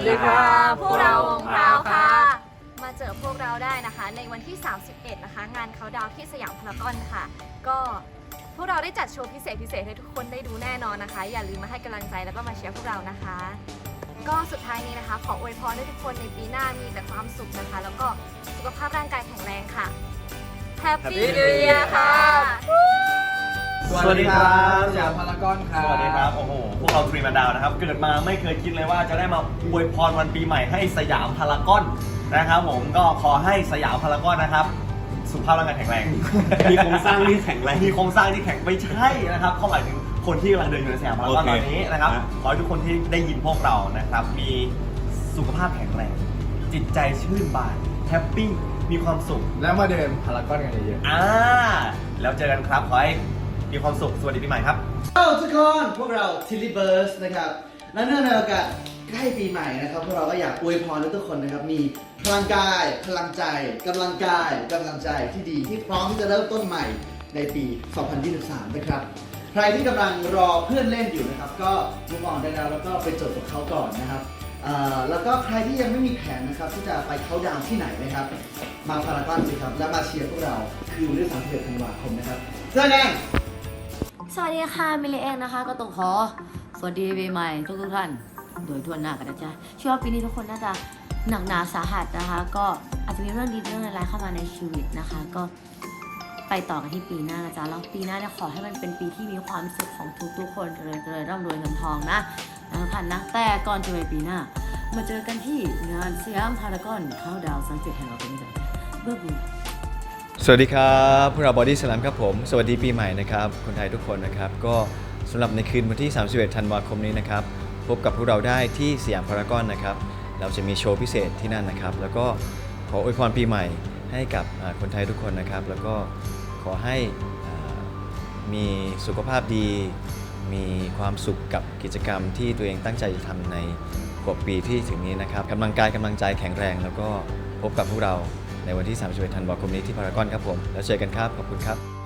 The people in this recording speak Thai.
วัสดีครับพวกเราวงพราวค่ะ มาเจอพวกเราได้นะคะ ในวันที่ 31 นะคะ งานเขาดาวน์ที่สยามพารากอนค่ะ ก็พวกเราได้จัดโชว์พิเศษพิเศษให้ทุกคนได้ดูแน่นอนนะคะ อย่าลืมมาให้กำลังใจแล้วก็มาเชียร์พวกเรานะคะ ก็สุดท้ายนี้นะคะ ขออวยพรให้ทุกคนในปีหน้ามีแต่ความสุขนะคะ แล้วก็สุขภาพร่างกายแข็งแรงค่ะ Happy Happy New New Year Year ค่ะ สวัสดีครับสยามพารากอนครับ สวัสดีครับ โอ้โห พวกเราทรีมาดาวนะครับ เกิดมาไม่เคยคิดเลยว่าจะได้มาอวยพรวันปีใหม่ให้สยามพารากอนนะครับผม ก็ขอให้สยามพารากอนนะครับ สุขภาพร่างกายแข็งแรง มีโครงสร้างที่แข็งแรง มีโครงสร้างที่แข็งไม่ใช่นะครับเขาหมายถึงคนที่กำลังเดินอยู่ในสยามพารากอนโอเคตอนนี้นะครับนะขอให้ทุกคนที่ได้ยินพวกเรานะครับ มีสุขภาพแข็งแรง จิตใจชื่นบาน แฮปปี้ มีความสุข แล้วมาเดินพารากอนกันเยอะอ่า แล้วเจอกันครับขอให้ มีความสุขสวัสดีปีใหม่ครับเอ้าทุกคนพวกเราทิลลี่เบิร์สนะครับและเนื่องในโอกาสใกล้ปีใหม่นะครับพวกเราก็อยากอวยพรทุกคนนะครับมีพลังกาย พลังใจกำลังกายกำลังใจที่ดีที่พร้อมที่จะเริ่มต้นใหม่ในปี 2023 นะครับใครที่กำลังรอเพื่อนเล่นอยู่นะครับ ก็มุกออนได้แล้วแล้วก็ไปจดกับเขาก่อนนะครับแล้วก็ใครที่ยังไม่มีแผนนะครับที่จะไปเขาดาวที่ไหนนะครับ มาพารากอนสิครับ และมาเชียร์พวกเรา คือวันที่31ธันวาคมนะครับเจอกัน สวัสดีค่ะมิลลิเองนะคะ ก็ต้องขอ สวัสดีปีใหม่ทุกทุกท่าน โดยทั่วหน้ากันนะจ๊ะเชื่อว่าปีนี้ทุกคนน่าจะหนักหนาสาหัสนะคะ ก็อาจจะมีเรื่องดีเรื่องอะไรายเข้ามาในชีวิตนะคะ ก็ไปต่อกันที่ปีหน้านะจ๊ะแล้วปีหน้าเนี่ยขอให้มันเป็นปีที่มีความสุขของทุกๆคนเจริญเจริญร่ำรวยเงินทองนะนะทุกท่านนะแต่ก่อนจะไปปีหน้า มาเจอกันที่งานสยามพารากอนเข้าดาวสังเกตแห่งเราเป็นใจเบื่อบู สวัสดีครับพวกเราบอดี้ส a ลมครับผม สวัสดีปีใหม่นะครับ คนไทยทุกคนนะครับ ก็สำหรับในคืนวันที่ 31 ธันวาคมนี้นะครับ พบกับพวกเราได้ที่สยามพารากอนนะครับ เราจะมีโชว์พิเศษที่นั่นนะครับ แล้วก็ขออวยพรปีใหม่ให้กับคนไทยทุกคนนะครับ แล้วก็ขอให้มีสุขภาพดี มีความสุขกับกิจกรรมที่ตัวเองตั้งใจจะทำในกว่าปีที่ถึงนี้นะครับกำลังกายกำลังใจแข็งแรง แล้วก็พบกับพวกเรา ในวันที่ 31 ธันวาคมนี้ที่พารากอนครับผม แล้วเจอกันครับ ขอบคุณครับ